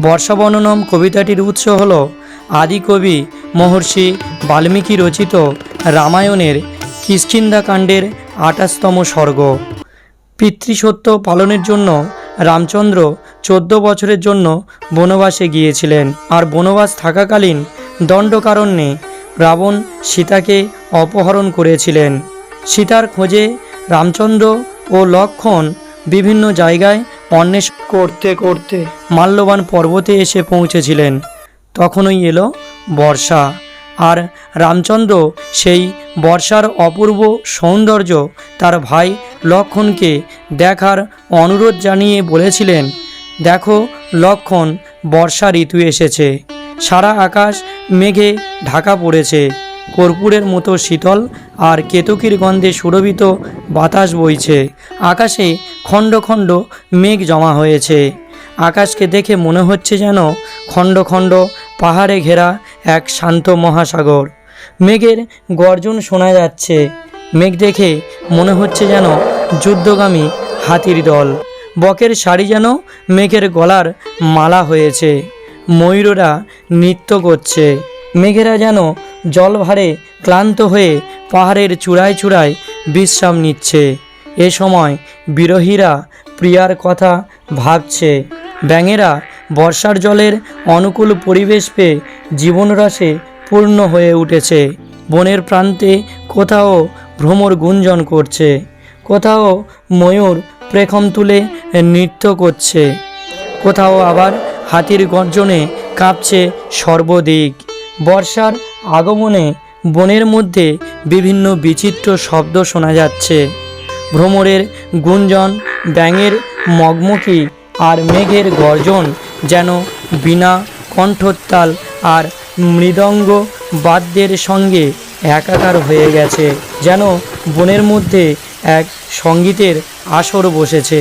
বর্ষাবর্ণনম কবিতাটির উৎস হল আদিকবি মহর্ষি বাল্মীকি রচিত রামায়ণের কিষ্কিন্ধাকাণ্ডের আঠাশতম স্বর্গ। পিতৃসত্য পালনের জন্য রামচন্দ্র চোদ্দ বছরের জন্য বনবাসে গিয়েছিলেন। আর বনবাস থাকাকালীন দণ্ডকারণ্যে রাবণ সীতাকে অপহরণ করেছিলেন। সীতার খোঁজে রামচন্দ্র ও লক্ষণ বিভিন্ন জায়গায় অন্বেষণ করতে করতে মাল্যবান পর্বতে এসে পৌঁছেছিলেন। তখনই এলো বর্ষা। আর রামচন্দ্র সেই বর্ষার অপূর্ব সৌন্দর্য তার ভাই লক্ষণকে দেখার অনুরোধ জানিয়ে বলেছিলেন, দেখো লক্ষণ, বর্ষা ঋতু এসেছে। সারা আকাশ মেঘে ঢাকা পড়েছে। কর্পূরের মতো শীতল আর কেতকীর গন্ধে সুরভিত বাতাস বইছে। আকাশে খণ্ড খণ্ড মেঘ জমা হয়েছে। আকাশকে দেখে মনে হচ্ছে যেন খণ্ড খণ্ড পাহাড়ে ঘেরা এক শান্ত মহাসাগর। মেঘের গর্জন শোনা যাচ্ছে। মেঘ দেখে মনে হচ্ছে যেন যুদ্ধগামী হাতির দল। বকের শাড়ি যেন মেঘের গলার মালা হয়েছে। ময়ূররা নৃত্য করছে। মেঘেরা যেন জলভারে ক্লান্ত হয়ে পাহাড়ের চূড়ায় চূড়ায় বিশ্রাম নিচ্ছে। এ সময় বিরহীরা প্রিয়ার কথা ভাবছে। ব্যাঙেরা বর্ষার জলের অনুকূল পরিবেশ পেয়ে জীবনরসে পূর্ণ হয়ে উঠেছে। বনের প্রান্তে কোথাও ভ্রমর গুঞ্জন করছে। কোথাও ময়ূর প্রেখম তুলে নৃত্য করছে। কোথাও আবার হাতির গর্জনে কাঁপছে সর্বদিক। বর্ষার আগমনে বনের মধ্যে বিভিন্ন বিচিত্র শব্দ শোনা যাচ্ছে। ভ্রমরের গুঞ্জন, ব্যাঙের মগমকি আর মেঘের গর্জন যেন বিনা কণ্ঠোত্তাল আর মৃদঙ্গ বাদ্যের সঙ্গে একাকার হয়ে গেছে, যেন বনের মধ্যে এক সঙ্গীতের আসর বসেছে।